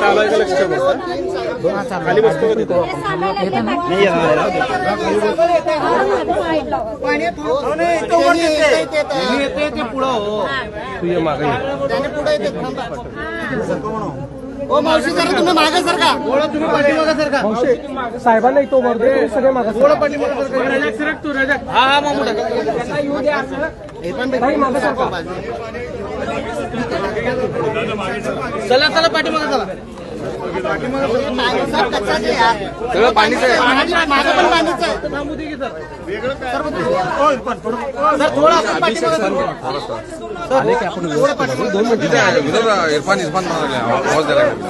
चालायचं लक्ष खाली बसतो का तिथं मागे ओ मावशी सर तुम्ही मागे सर का तुम्ही पाठीमागे सर का साहेबांना तो मर्दे सगळे मागे हा हा मग चला चला पाठीमागे चला. सगळं पाणीच आहे. माझं पण पाणीच आहे सर थोडं आपण पाठीमागे विनोद इरफान इरफान म्हणाले, आवाज द्यायला लागले.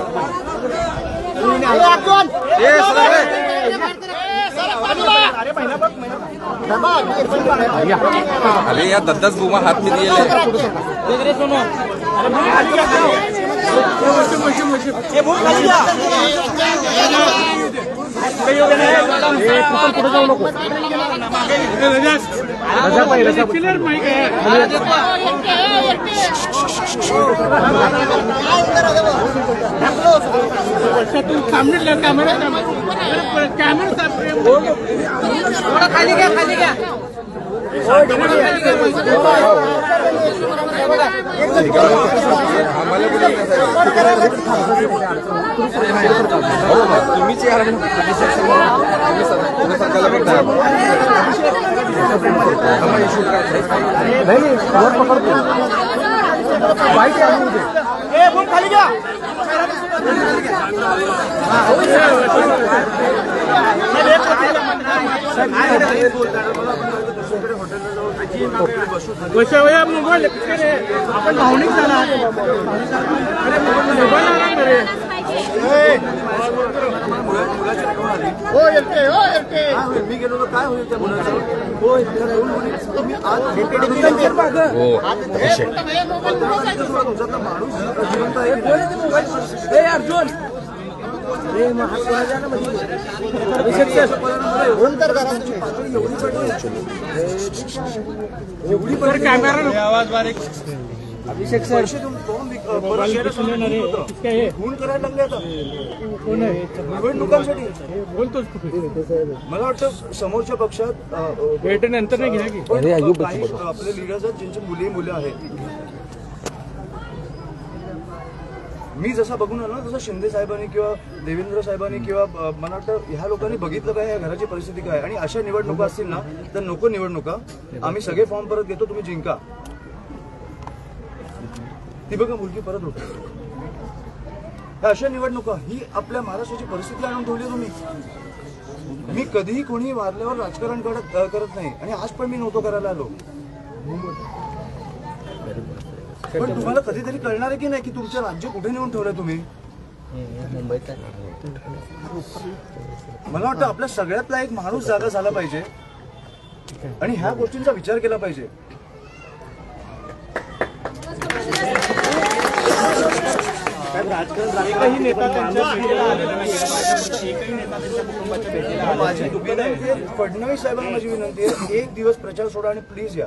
अरे या दत्ताच बुमा हात मी दिले पुढे जाऊ नको रजा पाहिजे रजा खाली घ्या खाली घ्या तुम्हीच यार तुम्ही सरकारला भेटणार आणून दे. आपण भावनिक झाला. अरे मोबाईल आला ना रे हो येते हो येते मी गेलो तर काय होईल त्या मुलाचं हो तुम्ही आज माणूस जिवंत आहे की नाही? फोन करायला लागले आता निवडणुकांसाठी मला वाटतं समोरच्या पक्षात अ, नंतर नाही घ्या की आपले लिडर्स आहेत ज्यांची मुली मुलं आहेत मी जसा बघून आलो ना तसं शिंदे साहेबांनी किंवा देवेंद्र साहेबांनी किंवा मला वाटतं ह्या लोकांनी बघितलं काय या घराची परिस्थिती काय. आणि अशा निवडणुका असतील ना तर नको निवडणुका. आम्ही सगळे फॉर्म परत घेतो तुम्ही जिंका. ती बघा मुलगी परत होती. ह्या अशा निवडणुका ही आपल्या महाराष्ट्राची परिस्थिती आणून ठेवली तुम्ही. मी कधीही कोणी वारल्यावर राजकारण करत नाही. आणि आज पण मी नव्हतो करायला आलो. पण तुम्हाला कधीतरी कळणार आहे की नाही की तुमचं राज्य कुठे नेऊन ठेवलंय तुम्ही? मला वाटतं आपल्या सगळ्यातला एक माणूस जागा झाला पाहिजे. आणि ह्या गोष्टींचा विचार केला पाहिजे. एकही नेता फडणवीस साहेबांना माझी विनंती आहे एक दिवस प्रचार सोडा आणि प्लीज या.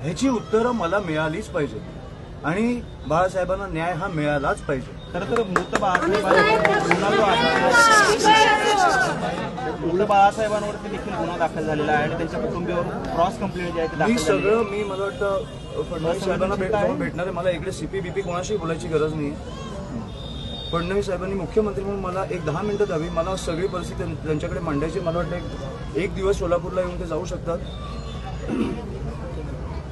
ह्याची उत्तरं मला मिळालीच पाहिजे. आणि बाळासाहेबांना न्याय हा मिळालाच पाहिजे. खरं तर मृत आहे. मृत बाळासाहेबांवरती देखील गुन्हा दाखल झालेला आहे आणि त्यांच्या कुटुंबियावर क्रॉस कंप्लेंट जी आहे मी. सगळं मी मला वाटतं फडणवीस साहेबांना भेटणार आहे. मला इकडे सीपी बीपी कोणाशी बोलायची गरज नाही फडणवीस साहेबांनी मुख्यमंत्री म्हणून मला एक दहा मिनिटं द्यावी. मला सगळी परिस्थिती त्यां- त्यांच्याकडे मांडायची. मला वाटतं एक- एक दिवस सोलापूरला येऊन ते जाऊ शकतात.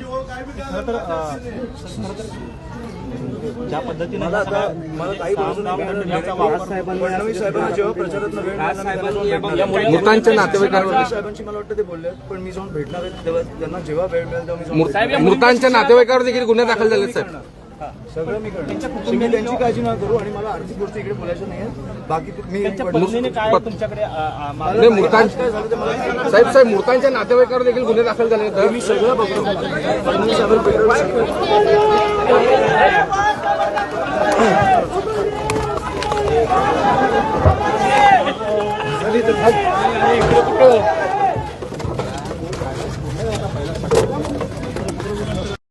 खरं तर ज्या पद्धतीने मला आता मला काही काम- काम करण्याचा वापर- फडणवीस साहेबांना जेव्हा प्रचारात वेळ मिळाला मी त्यांना जाऊन भेटणार आहे. मृतांच्या नातेवाईकांवर फडणवीस साहेबांची मला वाटतं ते बोलले पण मी जाऊन भेटणार आहे तेव्हा त्यांना जेव्हा वेळ मिळेल तेव्हा मी जाऊन भेटणार आहे. मृतांच्या नातेवाईकावर देखील गुन्हे दाखल झाले साहेब सगळं मी करणार. तुम्ही त्यांची काळजी नका करू आणि मला आर्थिक गोष्टी इकडे बोलायचं नाही बाकी मी. साहेब साहेब मृतांच्या नातेवाईकावर देखील गुन्हे दाखल झाले तर मी सगळं बघतो फडणवीस